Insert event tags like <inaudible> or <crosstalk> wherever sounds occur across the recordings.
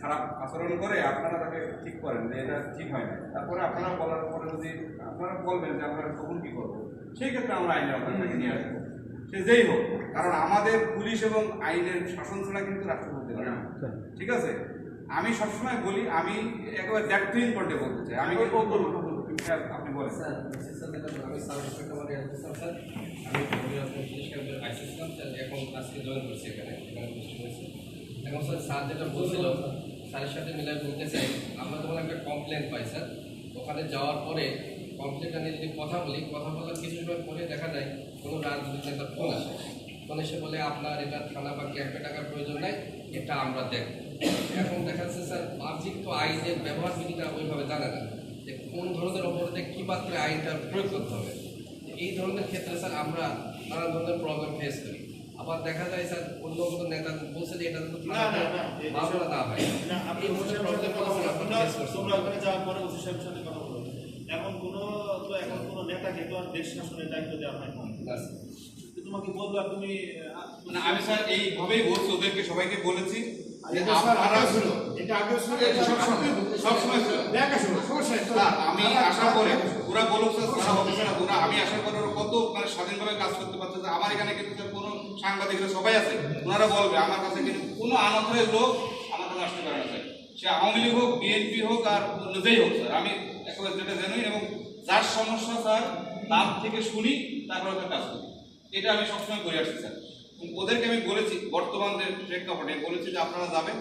খারাপ আচরণ করে আপনারা তাকে ঠিক করেন যে এটা ঠিক হয় না তারপরে আপনারা বলার পরে যদি আপনারা বলবেন যে আমরা তখন কী করব সেই ক্ষেত্রে আমরা আইনের আপনাকে নিয়ে আসব। সে যেই হোক কারণ আমাদের পুলিশ এবং আইনের শাসন ছাড়া কিন্তু রাষ্ট্র চলতে পারে না। ঠিক আছে? আমি সবসময় বলি আমি একেবারে টু ইম্পর্টে বলতে চাই। আমি ও করব আপনি বলেন। স্যার আমি স্যার স্যার। আমি আপনার এখন আজকে জয়েন করছি এখানে এখন স্যার স্যার যেটা বলছিল, স্যারের সাথে মিলে বলতে চাই, আমরা যখন একটা কমপ্লেন পাই, স্যার। ওখানে যাওয়ার পরে কমপ্লেনটা নিয়ে যদি কথা বলি, কথা বলার কিছু সময় পরে দেখা যায় কোনো রাজনৈতিক নেতার ফোন আসে। ফোন এসে বলে, আপনার এটা থানা বা ক্যাম্পে টাকার প্রয়োজন নাই, এটা আমরা দেখব এখন দেখা যাচ্ছে, স্যার, বাহ্যিক তো আইনের ব্যবহার বিধিটা ওইভাবে জানে না। যে কোন ধরনের অপরাধে কী মাত্রায় আইনটা প্রয়োগ করতে হবে? এই ধরনের ক্ষেত্রে, স্যার, আমরা নানা ধরনের প্রবলেম ফেস করি। আবার দেখা যায়, স্যার, অন্য কোনো নেতা না, না, না, মামলা না হয় না, আপনি এই ওসি ধরনের সাহেবের প্রবলেম সাথে কথা বলুন। আমরা ফেস করছি। তোমরা ওখানে যাওয়ার পরে ওসি সাহেবের সাথে কথা বলো। এখন কোনো তো এখন কোনো নেতাকে তো আর দেশ শাসনের দায়িত্ব দেওয়া হয় না না, স্যার। তো তোমাকে বলব তুমি মানে আমি স্যার এইভাবেই বলছি ওদেরকে সবাইকে বলেছি আমি আসার পরে ওরা বলুক স্যার না ওরা আমি পরে ওরা কত মানে স্বাধীনভাবে কাজ করতে পারছে। যে আমার এখানে কিন্তু কোনো সাংবাদিকরা সবাই আছে, ওনারা বলবে, আমার কাছে কিন্তু কোনো আনন্দের লোক আমার কাছে আসতে পারে না, স্যার। সে আওয়ামী লীগ হোক, বিএনপি হোক আর অন্যদেরই হোক, স্যার। আমি একেবারে যেটা জানি এবং যার সমস্যা, স্যার, তার থেকে শুনি, তারপরে ওদের কাজ করি। এটা আমি সবসময় করে আসছি, স্যার। ওদেরকে আমি বলেছি বর্তমানদের যে প্রেক্ষাপটে, বলেছি যে আপনারা যাবেন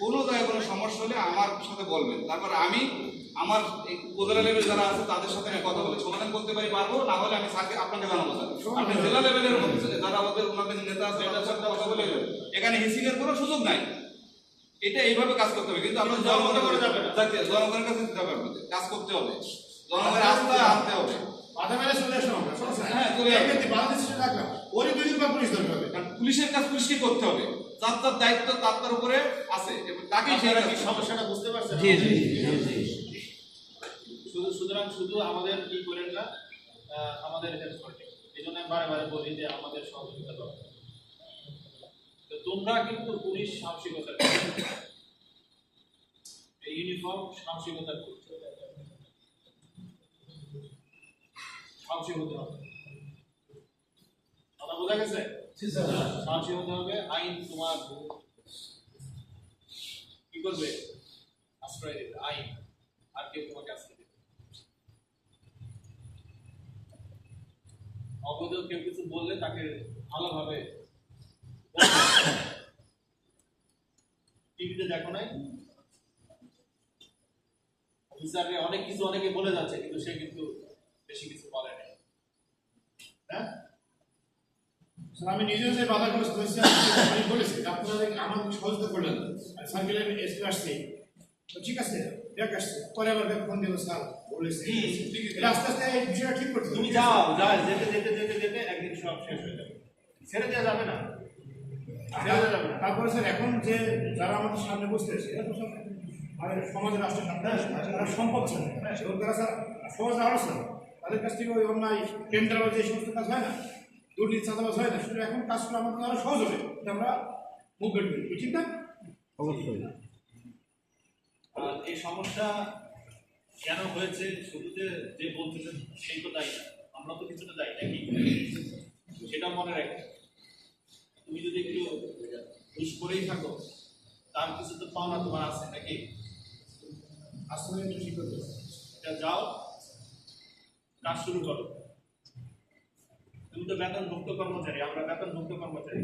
কোনো জায়গায় কোনো সমস্যা হলে আমার সাথে বলবেন তারপর আমি আমার উপজেলা লেভেল যারা আছে তাদের সাথে আমি কথা বলে সমাধান করতে পারি পারব না হলে আমি স্যারকে আপনাকে জানাব স্যার আপনি জেলা লেভেলের মধ্যে যারা আমাদের ওনাদের নেতা আছে তাদের সাথে কথা বলে। এখানে হিসিংয়ের কোনো সুযোগ নাই এটা এইভাবে কাজ করতে হবে কিন্তু আমরা জনগণের জনগণের যাবে না। জনগণের কাছে দিতে হবে আপনাদের। কাজ করতে হবে জনগণের আস্থা আনতে হবে বাধা মেরে চলে। হ্যাঁ, চলে এই আসবে। বাংলাদেশে থাকলাম, ওরই দুই পুলিশ ধরতে হবে। কারণ পুলিশের কাজ পুলিশকে করতে হবে যার তার দায়িত্ব তার তার উপরে আছে এবং তাকেই কাজ কি সমস্যাটা বুঝতে পারছেন? শুধু সুতরাং শুধু আমাদের কি করেন না আমাদের হেল্প এই জন্য আমি বারে বারে বলি যে আমাদের সহযোগিতা দরকার। তো তোমরা কিন্তু পুলিশ সাহসিকতা <coughs> এই ইউনিফর্ম সাহসিকতা করছে সাহসী হতে হবে কথা বোঝা গেছে? সাহসী হতে হবে আইন তোমার কি করবে? আশ্রয় দেবে, আইন। আর কেউ তোমাকে আশ্রয় দেবে অবৈধ কেউ কিছু বললে তাকে ভালোভাবে টিভিতে দেখো নাই? অফিসারে অনেক কিছু অনেকে বলে যাচ্ছে, কিন্তু সে কিন্তু বেশি কিছু বলে নাই। হ্যাঁ? আমি নিজেও যে বাধাগ্রস্ত হয়েছি আমি বলেছি আপনারা দেখি আমাকে সহযোগিতা করলেন সার্কেলের এসপি আসছে। তো ঠিক আছে ব্যাগ আসছে। পরে আবার ফোন দিল স্যার বলেছে। আস্তে আস্তে এই বিষয়টা ঠিক করতে তুমি যাও যা যেতে যেতে যেতে যেতে একদিন সব শেষ হয়ে যাবে। ছেড়ে দেওয়া যাবে না। তারপরে স্যার এখন যে যারা আমাদের সামনে বসতে এরা তো সব মানে সমাজের রাষ্ট্রের তারা সম্পদ ছিল এবং তারা স্যার সমাজ আরও স্যার তাদের কাছ থেকে ওই অন্যায় টেন্ডার যে সমস্ত কাজ হয় না দুর্নীতি চাঁদাবাজ হয় না সেটা এখন কাজ করে আমাদের আরও সহজ হবে। এটা আমরা মুভমেন্ট করি ঠিক না? আর এই সমস্যা কেন হয়েছে? শুধু যে যে বলতেছে সেই তো দায়ী না। আমরা তো কিছুটা দায়ী নাকি? সেটা মনে রাখবে তুমি যদি একটু ঘুষ করেই থাকো তার কিছু তো পাওনা তোমার আছে নাকি? আসলে একটু ঠিক এটা যাও কাজ শুরু করো। তুমি তো বেতনভুক্ত কর্মচারী আমরা বেতনভুক্ত কর্মচারী।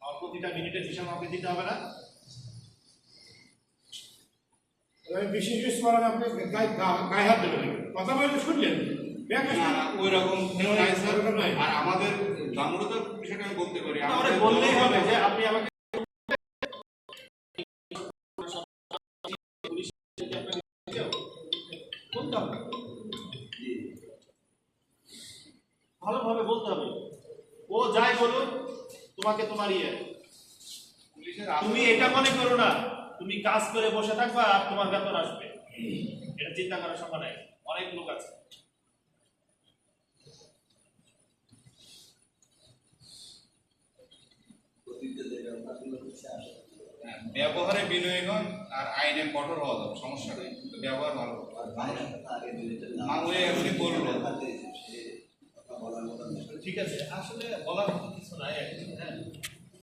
আর প্রতিটা মিনিটের হিসাব আমাকে দিতে হবে না। বিশেষ কিছু আপনি গায়ে হাত দেবেন কথা বলে শুনলেন ওই রকম। আর আমাদের দামোদর বিষয়টা আমি বলতে পারি। আমাদের বললেই হবে যে আপনি আমাকে বলতে হবে। ভালোভাবে বলতে হবে। ও যাই বলুক তোমাকে তোমার ইয়ে। তুমি এটা মনে করো না তুমি কাজ করে বসে থাকবা আর তোমার বেতন আসবে। এটা চিন্তা করার সময় নাই অনেক লোক আছে। ব্যবহারে বিনয়ী হন আর আইনে কঠোর হওয়া যাবে সমস্যা নেই কিন্তু ব্যবহার ভালো। এমনি বলল ঠিক আছে আসলে বলার মতো কিছু নাই হ্যাঁ?